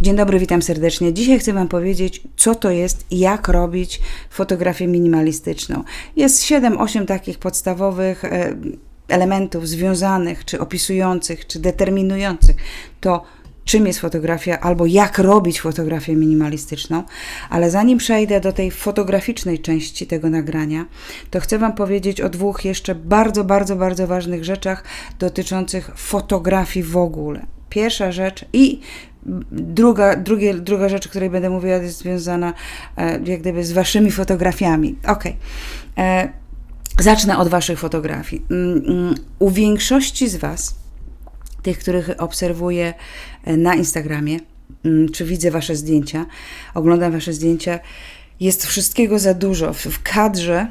Dzień dobry, witam serdecznie. Dzisiaj chcę Wam powiedzieć, co to jest i jak robić fotografię minimalistyczną. Jest 7-8 takich podstawowych e, elementów związanych, czy opisujących, czy determinujących to, czym jest fotografia, albo jak robić fotografię minimalistyczną. Ale zanim przejdę do tej fotograficznej części tego nagrania, to chcę Wam powiedzieć o dwóch jeszcze bardzo, bardzo, bardzo ważnych rzeczach dotyczących fotografii w ogóle. Pierwsza rzecz i druga, drugie, druga rzecz, o której będę mówiła, jest związana e, jak gdyby z waszymi fotografiami. Ok. E, zacznę od waszych fotografii. Mm, mm, u większości z was, tych, których obserwuję e, na Instagramie, mm, czy widzę wasze zdjęcia, oglądam wasze zdjęcia, jest wszystkiego za dużo. W kadrze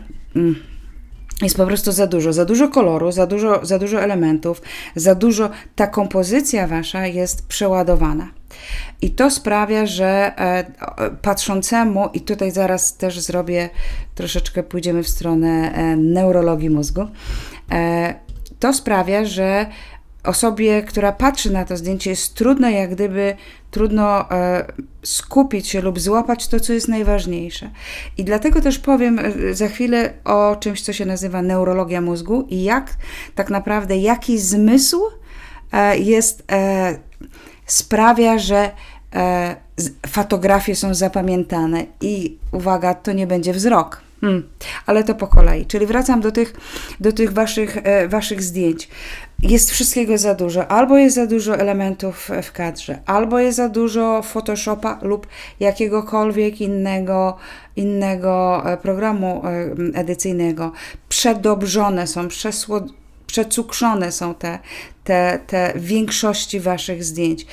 jest po prostu za dużo, za dużo koloru, za dużo, za dużo elementów, za dużo, ta kompozycja wasza jest przeładowana. I to sprawia, że e, patrzącemu, i tutaj zaraz też zrobię, troszeczkę pójdziemy w stronę e, neurologii mózgu, e, to sprawia, że osobie, która patrzy na to zdjęcie, jest trudno, jak gdyby trudno e, skupić się lub złapać to, co jest najważniejsze. I dlatego też powiem e, za chwilę o czymś, co się nazywa neurologia mózgu i jak tak naprawdę, jaki zmysł e, jest, sprawia, że fotografie są zapamiętane. I uwaga, to nie będzie wzrok. Hmm, ale to po kolei. Czyli wracam do tych, do tych waszych, waszych zdjęć jest wszystkiego za dużo. Albo jest za dużo elementów w kadrze, albo jest za dużo Photoshopa lub jakiegokolwiek innego, innego e, programu e, edycyjnego. Przedobrzone są, przesłod przecukrzone są te, te, te większości waszych zdjęć.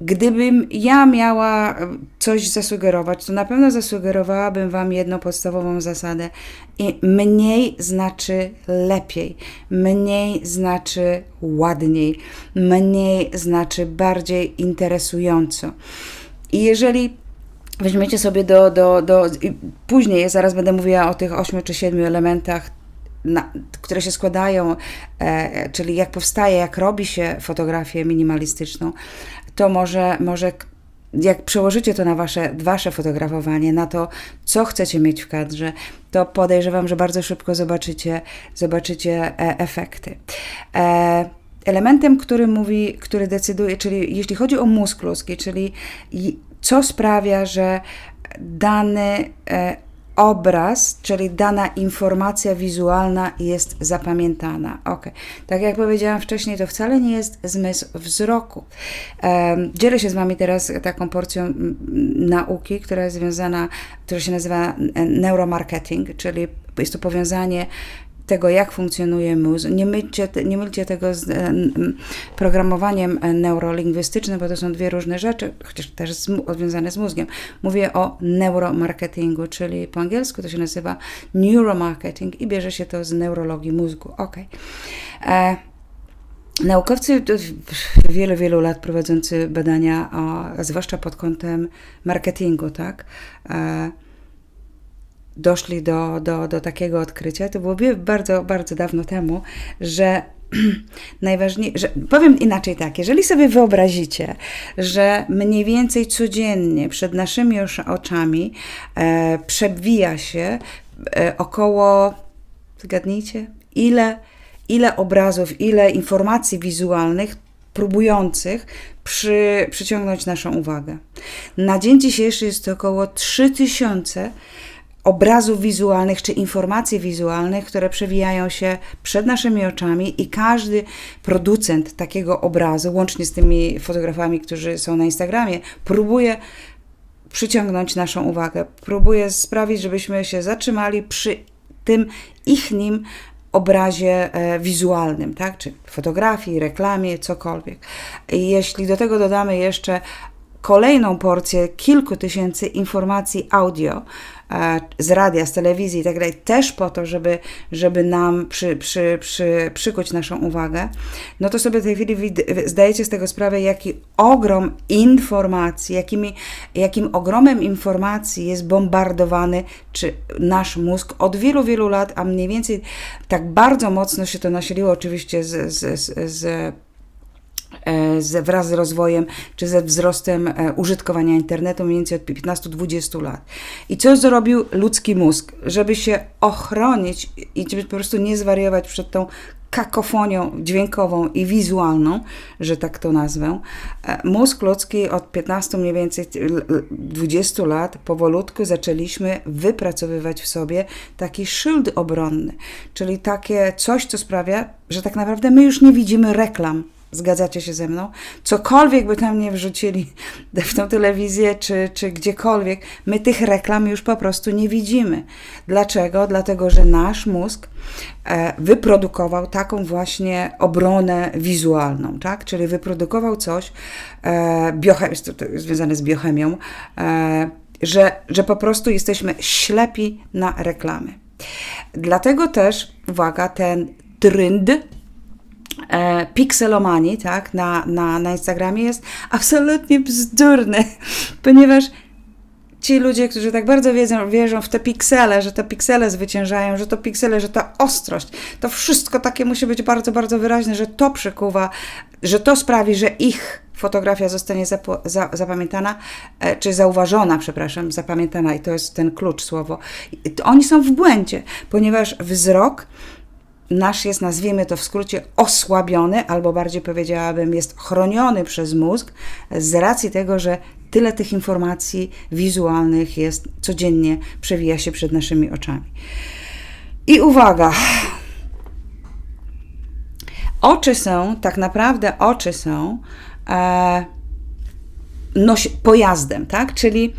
Gdybym ja miała coś zasugerować, to na pewno zasugerowałabym Wam jedną podstawową zasadę. I mniej znaczy lepiej, mniej znaczy ładniej, mniej znaczy bardziej interesująco. I jeżeli weźmiecie sobie do, do, do później, zaraz będę mówiła o tych ośmiu czy siedmiu elementach na, które się składają, e, czyli jak powstaje, jak robi się fotografię minimalistyczną, to może, może jak przełożycie to na wasze, wasze fotografowanie, na to, co chcecie mieć w kadrze, to podejrzewam, że bardzo szybko zobaczycie, zobaczycie e, efekty. E, elementem, który mówi, który decyduje, czyli jeśli chodzi o mózg ludzki, czyli co sprawia, że dany e, obraz, czyli dana informacja wizualna jest zapamiętana. Ok, tak jak powiedziałam wcześniej, to wcale nie jest zmysł wzroku. Um, dzielę się z Wami teraz taką porcją nauki, która jest związana, która się nazywa neuromarketing, czyli jest to powiązanie tego, jak funkcjonuje mózg. Nie mylcie, nie mylcie tego z e, programowaniem e, neurolingwistycznym, bo to są dwie różne rzeczy, chociaż też związane z mózgiem. Mówię o neuromarketingu, czyli po angielsku to się nazywa neuromarketing i bierze się to z neurologii mózgu. Ok. E, Naukowcy wiele, wielu lat prowadzący badania, o, zwłaszcza pod kątem marketingu, tak? E, doszli do, do, do takiego odkrycia, to było bardzo, bardzo dawno temu, że najważniejsze, powiem inaczej tak, jeżeli sobie wyobrazicie, że mniej więcej codziennie przed naszymi oczami e, przebija się e, około, zgadnijcie, ile, ile obrazów, ile informacji wizualnych próbujących przy, przyciągnąć naszą uwagę. Na dzień dzisiejszy jest to około 3000 obrazów wizualnych czy informacji wizualnych, które przewijają się przed naszymi oczami i każdy producent takiego obrazu, łącznie z tymi fotografami, którzy są na Instagramie, próbuje przyciągnąć naszą uwagę, próbuje sprawić, żebyśmy się zatrzymali przy tym ich nim obrazie e, wizualnym, tak? czy fotografii, reklamie, cokolwiek. Jeśli do tego dodamy jeszcze kolejną porcję kilku tysięcy informacji audio, E, z radia, z telewizji i tak dalej, też po to, żeby, żeby nam przy, przy, przy, przykuć naszą uwagę, no to sobie w tej chwili zdajecie z tego sprawę, jaki ogrom informacji, jakimi, jakim ogromem informacji jest bombardowany czy nasz mózg od wielu, wielu lat, a mniej więcej tak bardzo mocno się to nasiliło oczywiście z, z, z, z z, wraz z rozwojem czy ze wzrostem e, użytkowania internetu mniej więcej od 15-20 lat. I co zrobił ludzki mózg, żeby się ochronić i żeby po prostu nie zwariować przed tą kakofonią dźwiękową i wizualną, że tak to nazwę. E, Mózg ludzki od 15 mniej więcej l- l- 20 lat powolutku zaczęliśmy wypracowywać w sobie taki szyld obronny, czyli takie coś, co sprawia, że tak naprawdę my już nie widzimy reklam. Zgadzacie się ze mną? Cokolwiek by tam nie wrzucili w tą telewizję czy, czy gdziekolwiek, my tych reklam już po prostu nie widzimy. Dlaczego? Dlatego, że nasz mózg e, wyprodukował taką właśnie obronę wizualną, tak? Czyli wyprodukował coś, e, biochem, jest to, to jest związane z biochemią, e, że, że po prostu jesteśmy ślepi na reklamy. Dlatego też, uwaga, ten trend e, tak, na, na, na Instagramie jest absolutnie bzdurny, ponieważ ci ludzie, którzy tak bardzo wiedzą, wierzą w te piksele, że te piksele zwyciężają, że to piksele, że ta ostrość, to wszystko takie musi być bardzo, bardzo wyraźne, że to przykuwa, że to sprawi, że ich fotografia zostanie za, zapamiętana, e, czy zauważona, przepraszam, zapamiętana i to jest ten klucz słowo. Oni są w błędzie, ponieważ wzrok nasz jest, nazwijmy to w skrócie, osłabiony, albo bardziej powiedziałabym, jest chroniony przez mózg z racji tego, że tyle tych informacji wizualnych jest codziennie, przewija się przed naszymi oczami. I uwaga! Oczy są, tak naprawdę oczy są e, pojazdem, tak? Czyli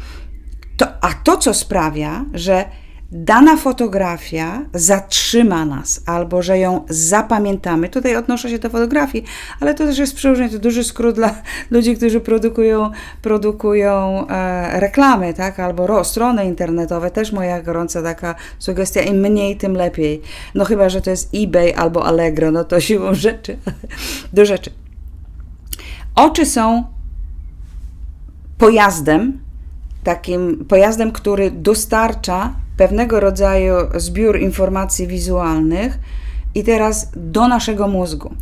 to, a to, co sprawia, że dana fotografia zatrzyma nas, albo że ją zapamiętamy. Tutaj odnoszę się do fotografii, ale to też jest przełożenie, to duży skrót dla ludzi, którzy produkują, produkują e, reklamy, tak, albo ro, strony internetowe. Też moja gorąca taka sugestia, im mniej, tym lepiej. No chyba, że to jest eBay albo Allegro, no to siłą rzeczy. do rzeczy. Oczy są pojazdem, takim pojazdem, który dostarcza pewnego rodzaju zbiór informacji wizualnych i teraz do naszego mózgu.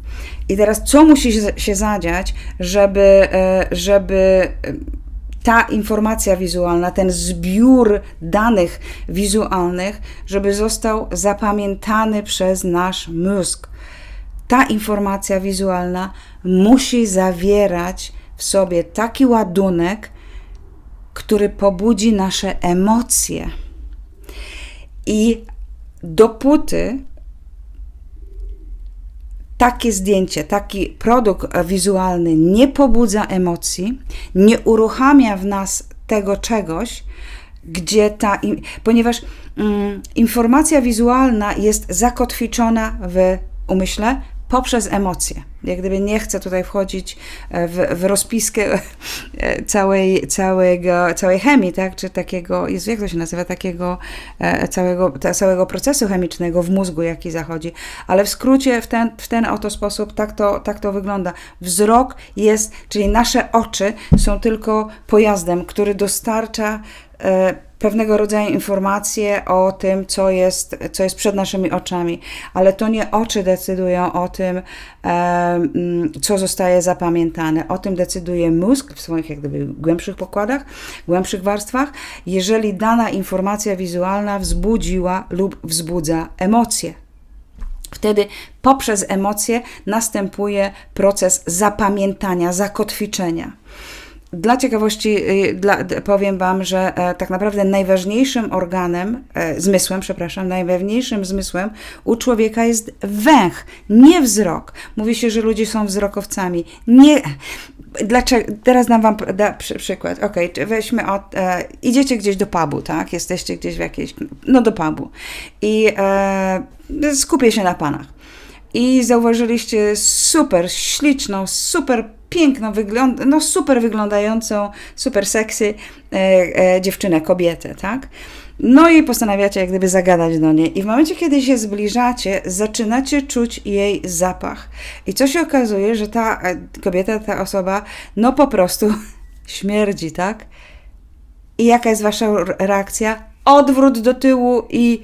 I teraz co musi się- zadziać, żeby, e, żeby e, ta informacja wizualna, ten zbiór danych wizualnych, żeby został zapamiętany przez nasz mózg. Ta informacja wizualna musi zawierać w sobie taki ładunek, który pobudzi nasze emocje. I dopóty takie zdjęcie, taki produkt wizualny nie pobudza emocji, nie uruchamia w nas tego czegoś, gdzie ta, ponieważ mm, informacja wizualna jest zakotwiczona w umyśle poprzez emocje. Jak gdyby nie chcę tutaj wchodzić e, w, w rozpiskę e, całej, całego, całej chemii, tak? czy takiego, Jezu, jak to się nazywa, takiego e, całego, całego procesu chemicznego w mózgu, jaki zachodzi. Ale w skrócie, w ten, w ten oto sposób tak to, tak to wygląda. Wzrok jest, czyli nasze oczy są tylko pojazdem, który dostarcza pewnego rodzaju informacje o tym, co jest, co jest przed naszymi oczami, ale to nie oczy decydują o tym, e, mm, co zostaje zapamiętane. O tym decyduje mózg w swoich jak gdyby głębszych pokładach, głębszych warstwach, jeżeli dana informacja wizualna wzbudziła lub wzbudza emocje. Wtedy poprzez emocje następuje proces zapamiętania, zakotwiczenia. Dla ciekawości y, dla, powiem Wam, że e, tak naprawdę najważniejszym organem, e, zmysłem, przepraszam, najważniejszym zmysłem u człowieka jest węch, nie wzrok. Mówi się, że ludzie są wzrokowcami. Nie. Dlaczego? Teraz dam Wam da, przy, przykład. Ok, weźmy od. E, idziecie gdzieś do pubu, tak? Jesteście gdzieś w jakiejś. No, do pubu. I e, skupię się na panach i zauważyliście super śliczną, super piękną, wygląd- no super wyglądającą, super sexy e, e, dziewczynę, kobietę, tak? No i postanawiacie jak gdyby zagadać do niej. I w momencie, kiedy się zbliżacie, zaczynacie czuć jej zapach. I co się okazuje, że ta e, kobieta, ta osoba, no po prostu śmierdzi, tak? I jaka jest wasza re- reakcja? Odwrót do tyłu i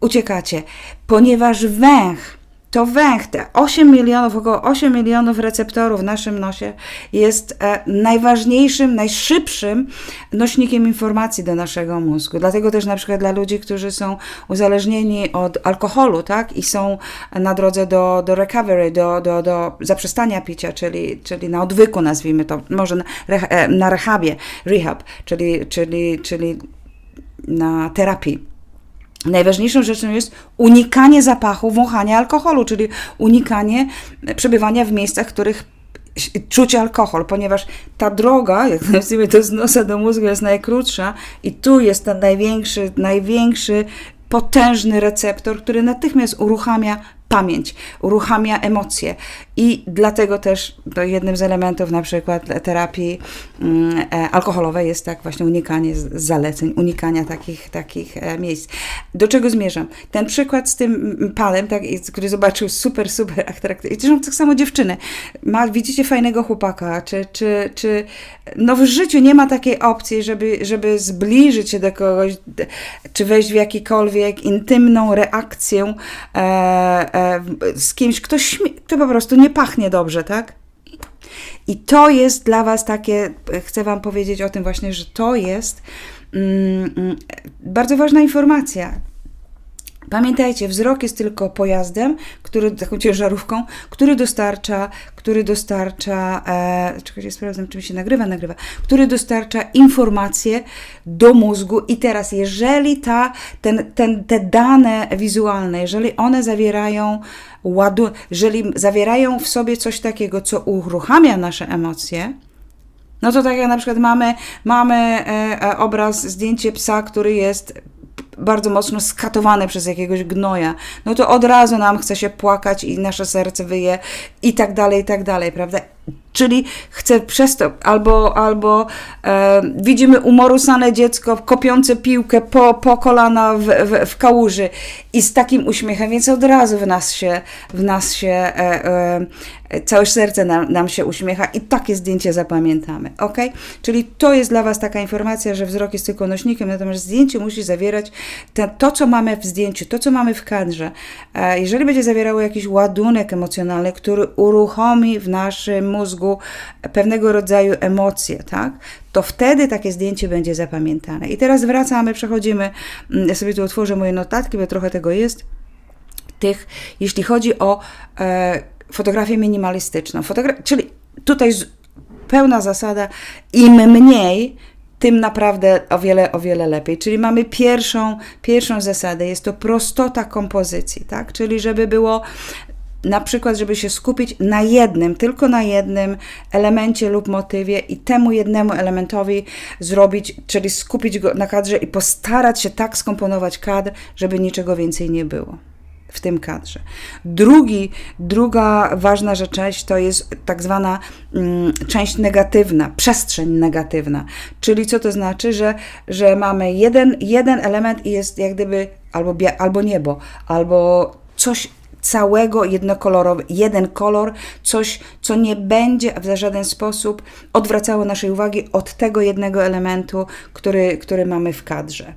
uciekacie, ponieważ węch to węch, te 8 milionów, około 8 milionów receptorów w naszym nosie jest e, najważniejszym, najszybszym nośnikiem informacji do naszego mózgu. Dlatego też na przykład dla ludzi, którzy są uzależnieni od alkoholu, tak, i są na drodze do, do recovery, do, do, do zaprzestania picia, czyli, czyli na odwyku nazwijmy to, może na, e, na rehabie, rehab, czyli, czyli, czyli na terapii. Najważniejszą rzeczą jest unikanie zapachu, wąchania alkoholu, czyli unikanie przebywania w miejscach, w których czuć alkohol, ponieważ ta droga, jak nazwijmy to z nosa do mózgu, jest najkrótsza i tu jest ten największy, największy potężny receptor, który natychmiast uruchamia pamięć, uruchamia emocje. I dlatego też to jednym z elementów na przykład terapii mm, e, alkoholowej jest tak właśnie unikanie zaleceń, unikania takich, takich e, miejsc. Do czego zmierzam? Ten przykład z tym mm, panem, tak, który zobaczył super, super atrakcyjny. I zresztą tak samo dziewczyny. Ma, widzicie fajnego chłopaka, czy, czy, czy no w życiu nie ma takiej opcji, żeby, żeby zbliżyć się do kogoś, czy wejść w jakikolwiek intymną reakcję e, e, z kimś, kto, śmie- kto po prostu nie pachnie dobrze, tak? I to jest dla Was takie, chcę Wam powiedzieć o tym właśnie, że to jest mm, mm, bardzo ważna informacja. Pamiętajcie, wzrok jest tylko pojazdem, który, taką ciężarówką, który dostarcza, który dostarcza, e, czekajcie, sprawdzam, czym się nagrywa, nagrywa, który dostarcza informacje do mózgu i teraz, jeżeli ta, ten, ten, te dane wizualne, jeżeli one zawierają ładu, jeżeli zawierają w sobie coś takiego, co uruchamia nasze emocje, no to tak jak na przykład mamy, mamy e, e, obraz, zdjęcie psa, który jest bardzo mocno skatowany przez jakiegoś gnoja, no to od razu nam chce się płakać i nasze serce wyje i tak dalej, i tak dalej, prawda? Czyli chcę przez to, albo, albo e, widzimy umorusane dziecko kopiące piłkę po, po kolana w, w, w kałuży i z takim uśmiechem, więc od razu w nas się, w nas się e, e, całe serce nam, nam się uśmiecha i takie zdjęcie zapamiętamy, ok? Czyli to jest dla Was taka informacja, że wzrok jest tylko nośnikiem, natomiast zdjęcie musi zawierać te, to, co mamy w zdjęciu, to, co mamy w kadrze. E, jeżeli będzie zawierało jakiś ładunek emocjonalny, który uruchomi w naszym mózgu pewnego rodzaju emocje, tak? To wtedy takie zdjęcie będzie zapamiętane. I teraz wracamy, przechodzimy, mm, ja sobie tu otworzę moje notatki, bo trochę tego jest tych, jeśli chodzi o e, fotografię minimalistyczną. Fotogra- czyli tutaj pełna zasada, im mniej, tym naprawdę o wiele, o wiele lepiej. Czyli mamy pierwszą, pierwszą zasadę, jest to prostota kompozycji, tak? Czyli żeby było na przykład, żeby się skupić na jednym, tylko na jednym elemencie lub motywie i temu jednemu elementowi zrobić, czyli skupić go na kadrze i postarać się tak skomponować kadr, żeby niczego więcej nie było w tym kadrze. Drugi, druga ważna rzecz to jest tak zwana mm, część negatywna, przestrzeń negatywna. Czyli co to znaczy, że, że mamy jeden, jeden element i jest jak gdyby albo, albo niebo, albo coś całego jednokolorowe, jeden kolor, coś, co nie będzie w żaden sposób odwracało naszej uwagi od tego jednego elementu, który, który mamy w kadrze.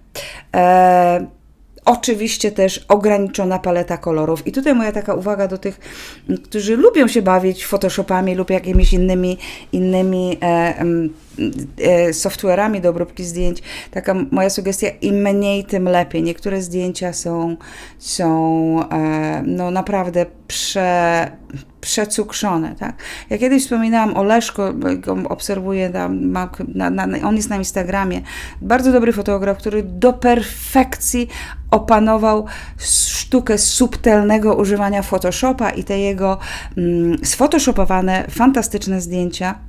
E, Oczywiście też ograniczona paleta kolorów. I tutaj moja taka uwaga do tych, którzy lubią się bawić Photoshopami lub jakimiś innymi, innymi e, software'ami do obróbki zdjęć. Taka moja sugestia, im mniej, tym lepiej. Niektóre zdjęcia są, są e, no naprawdę prze, przecukrzone. Tak? Ja kiedyś wspominałam o Leszko, bo go obserwuję, tam, na, na, on jest na Instagramie. Bardzo dobry fotograf, który do perfekcji opanował sztukę subtelnego używania Photoshopa i te jego mm, sfotoshopowane, fantastyczne zdjęcia e, e,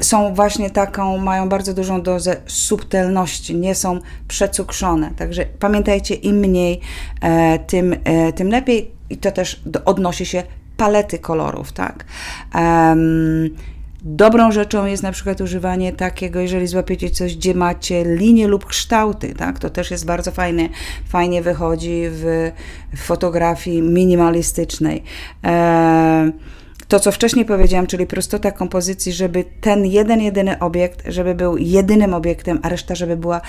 są właśnie taką, mają bardzo dużą dozę subtelności, nie są przecukrzone. Także pamiętajcie, im mniej, e, tym, e, tym lepiej i to też odnosi się palety kolorów, tak? Dobrą rzeczą jest na przykład używanie takiego, jeżeli złapiecie coś, gdzie macie linie lub kształty, tak? To też jest bardzo fajne, fajnie wychodzi w, fotografii minimalistycznej. E, to, co wcześniej powiedziałam, czyli prostota kompozycji, żeby ten jeden, jedyny obiekt, żeby był jedynym obiektem, a reszta, żeby była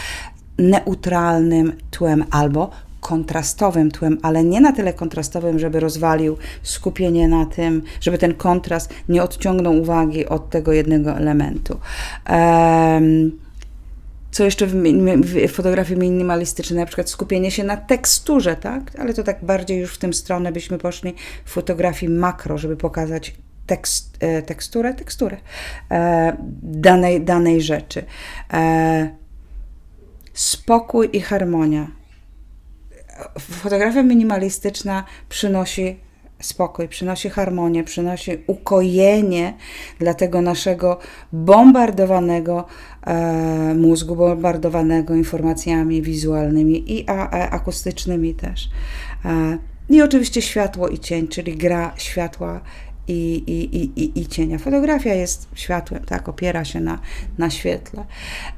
neutralnym tłem albo kontrastowym tłem, ale nie na tyle kontrastowym, żeby rozwalił skupienie na tym, żeby ten kontrast nie odciągnął uwagi od tego jednego elementu. Um, co jeszcze w, w, fotografii minimalistycznej, na przykład skupienie się na teksturze, tak? Ale to tak bardziej już w tym stronę byśmy poszli w fotografii makro, żeby pokazać tekst, e, teksturę, teksturę e, danej, danej rzeczy. E, spokój i harmonia. Fotografia minimalistyczna przynosi spokój, przynosi harmonię, przynosi ukojenie dla tego naszego bombardowanego e, mózgu, bombardowanego informacjami wizualnymi i a, a, akustycznymi też. E, I oczywiście światło i cień, czyli gra światła i, i, i, i, cienia. Fotografia jest światłem, tak, opiera się na, na świetle.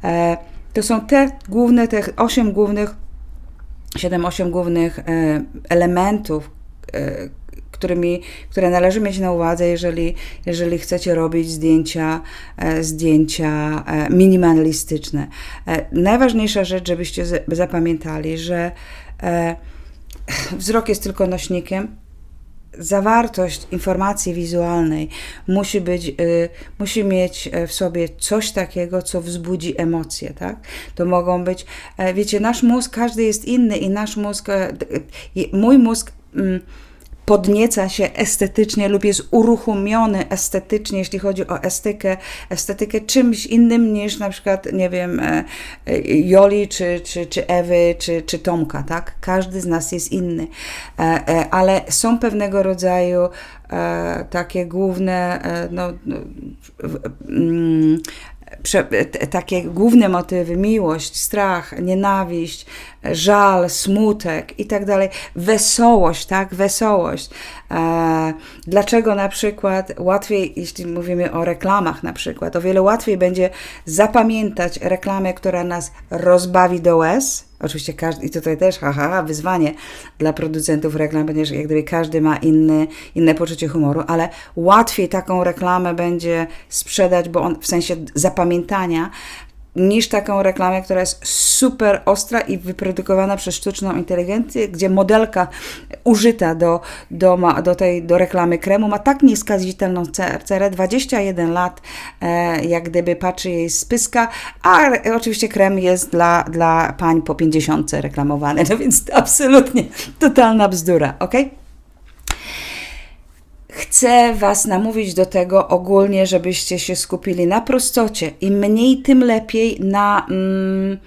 E, to są te główne, te osiem głównych, siedem, osiem głównych e, elementów, e, którymi, które należy mieć na uwadze, jeżeli, jeżeli chcecie robić zdjęcia, e, zdjęcia e, minimalistyczne. E, najważniejsza rzecz, żebyście zapamiętali, że wzrok jest tylko nośnikiem, zawartość informacji wizualnej musi być, y, musi mieć w sobie coś takiego, co wzbudzi emocje, tak? To mogą być, wiecie, nasz mózg, każdy jest inny i nasz mózg, mój mózg mm, podnieca się estetycznie lub jest uruchomiony estetycznie, jeśli chodzi o estetykę, estetykę czymś innym niż na przykład, nie wiem, e, e, Joli, czy, czy, czy Ewy, czy, czy Tomka, tak? Każdy z nas jest inny, e, ale są pewnego rodzaju takie główne, no, mm, takie główne motywy, miłość, strach, nienawiść, żal, smutek i tak dalej, wesołość, tak, wesołość. E, dlaczego na przykład łatwiej, jeśli mówimy o reklamach na przykład, o wiele łatwiej będzie zapamiętać reklamę, która nas rozbawi do łez, Oczywiście każdy, i tutaj też, haha, wyzwanie dla producentów reklam, ponieważ jak gdyby każdy ma inny, inne poczucie humoru, ale łatwiej taką reklamę będzie sprzedać, bo on w sensie zapamiętania, niż taką reklamę, która jest super ostra i wyprodukowana przez sztuczną inteligencję, gdzie modelka użyta do, do, do tej do reklamy kremu ma tak nieskazitelną cerę, 21 lat, e, jak gdyby patrzy jej z pyska, a oczywiście krem jest dla, dla pań po 50 reklamowany, no więc absolutnie totalna bzdura, ok? Chcę Was namówić do tego ogólnie, żebyście się skupili na prostocie. Im mniej, tym lepiej na, mm,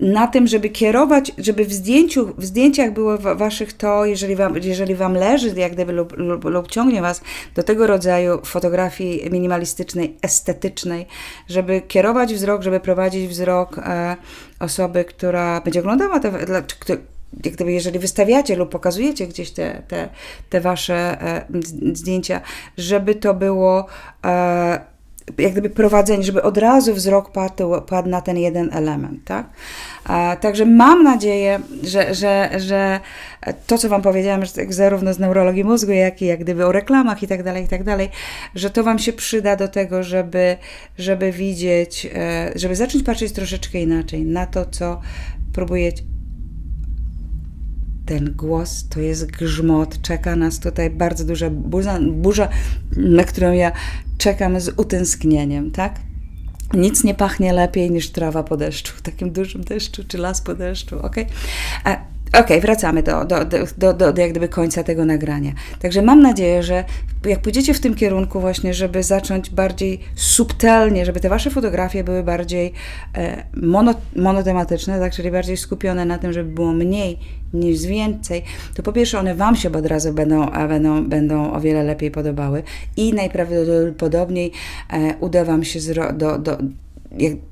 na tym, żeby kierować, żeby w, zdjęciu, w zdjęciach było Waszych to, jeżeli Wam, jeżeli wam leży, jak gdyby, lub, lub, lub ciągnie Was do tego rodzaju fotografii minimalistycznej, estetycznej, żeby kierować wzrok, żeby prowadzić wzrok e, osoby, która będzie oglądała te, jak gdyby jeżeli wystawiacie lub pokazujecie gdzieś te, te, te wasze e, zdjęcia, żeby to było e, jak gdyby prowadzenie, żeby od razu wzrok padł, padł na ten jeden element, tak? E, także mam nadzieję, że, że, że to, co Wam powiedziałam, że tak zarówno z neurologii mózgu, jak i jak gdyby o reklamach i tak dalej, i tak dalej, że to Wam się przyda do tego, żeby, żeby widzieć, żeby zacząć patrzeć troszeczkę inaczej na to, co próbujecie ten głos to jest grzmot. Czeka nas tutaj bardzo duża burza, burza, na którą ja czekam z utęsknieniem, tak? Nic nie pachnie lepiej niż trawa po deszczu, takim dużym deszczu, czy las po deszczu, ok? Okej, okay, wracamy do, do, do, do, do jak gdyby końca tego nagrania. Także mam nadzieję, że jak pójdziecie w tym kierunku właśnie, żeby zacząć bardziej subtelnie, żeby te wasze fotografie były bardziej e, mono, monotematyczne, tak, czyli bardziej skupione na tym, żeby było mniej niż więcej, to po pierwsze one wam się od razu będą, będą, będą o wiele lepiej podobały i najprawdopodobniej e, uda wam się do, do,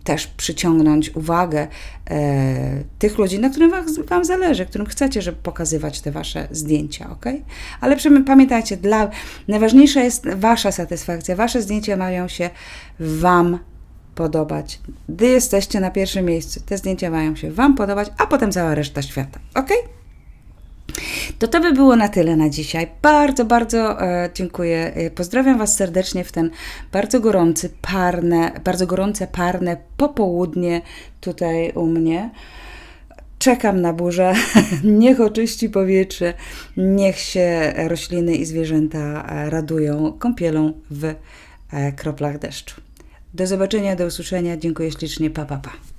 też przyciągnąć uwagę e, tych ludzi, na którym wam, wam zależy, którym chcecie, żeby pokazywać te wasze zdjęcia, ok? Ale pamiętajcie, dla, najważniejsza jest wasza satysfakcja. Wasze zdjęcia mają się wam podobać. Gdy jesteście na pierwszym miejscu, te zdjęcia mają się wam podobać, a potem cała reszta świata, ok? To to by było na tyle na dzisiaj. Bardzo, bardzo e, dziękuję. E, pozdrawiam Was serdecznie w ten bardzo gorący, parne, bardzo gorące, parne popołudnie tutaj u mnie. Czekam na burzę, niech oczyści powietrze, niech się rośliny i zwierzęta e, radują kąpielą w kroplach deszczu. Do zobaczenia, do usłyszenia. Dziękuję ślicznie. Pa, pa, pa.